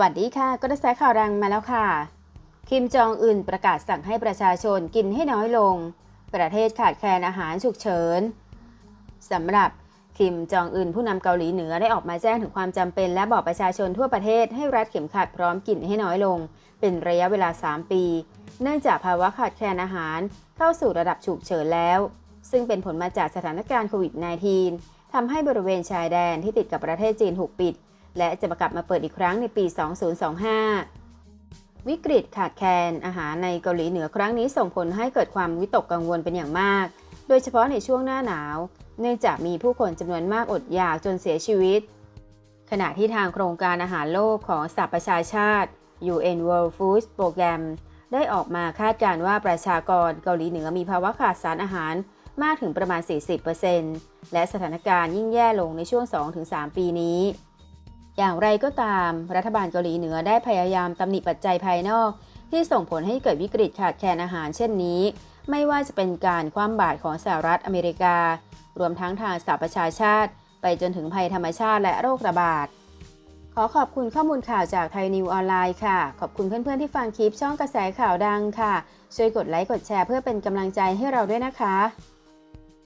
วัสดีค่ะกระแสข่าวดังมาแล้วค่ะ คิมจองอึนประกาศสั่งให้ประชาชนกินให้น้อยลง ประเทศขาดแคลนอาหารฉุกเฉินสำหรับคิมจองอึนผู้นำเกาหลีเหนือได้ออกมาแจ้งถึงความจำเป็น และบอกประชาชนทั่วประเทศให้รัดเข็มขัดพร้อมกินให้น้อยลง เป็นระยะเวลา 3 ปี เนื่องจากภาวะขาดแคลนอาหารเข้าสู่ระดับฉุกเฉินแล้ว ซึ่งเป็นผลมาจากสถานการณ์โควิด -19 ทำให้บริเวณชายแดนที่ติดกับประเทศจีนถูกปิด และจะมากลับมาเปิดอีกครั้งในปี 2025 วิกฤตขาดแคลนอาหารในเกาหลีเหนือครั้งนี้ส่งผลให้เกิดความวิตกกังวลเป็นอย่างมาก โดยเฉพาะในช่วงหน้าหนาว เนื่องจากมีผู้คนจำนวนมากอดอยากจนเสียชีวิต ขณะที่ทางโครงการอาหารโลกของสหประชาชาติ UN World Food Program ได้ออกมาคาดการณ์ว่าประชากรเกาหลีเหนือมีภาวะขาดสารอาหารมากถึงประมาณ 40%และสถานการณ์ยิ่งแย่ลงในช่วง 2-3 ปีนี้ อย่างไรก็ตาม รัฐบาลเกาหลีเหนือได้พยายามตำหนิปัจจัยภายนอก ที่ส่งผลให้เกิดวิกฤตขาดแคลนอาหารเช่นนี้ ไม่ว่าจะเป็นการคว่ำบาตรของสหรัฐอเมริกา รวมทั้งทางสหประชาชาติ ไปจนถึงภัยธรรมชาติและโรคระบาด ขอขอบคุณข้อมูลข่าวจากไทยนิวออนไลน์ค่ะ ขอบคุณเพื่อนๆที่ฟังคลิปช่องกระแสข่าวดังค่ะ ช่วยกดไลค์กดแชร์เพื่อเป็นกำลังใจให้เราด้วยนะคะ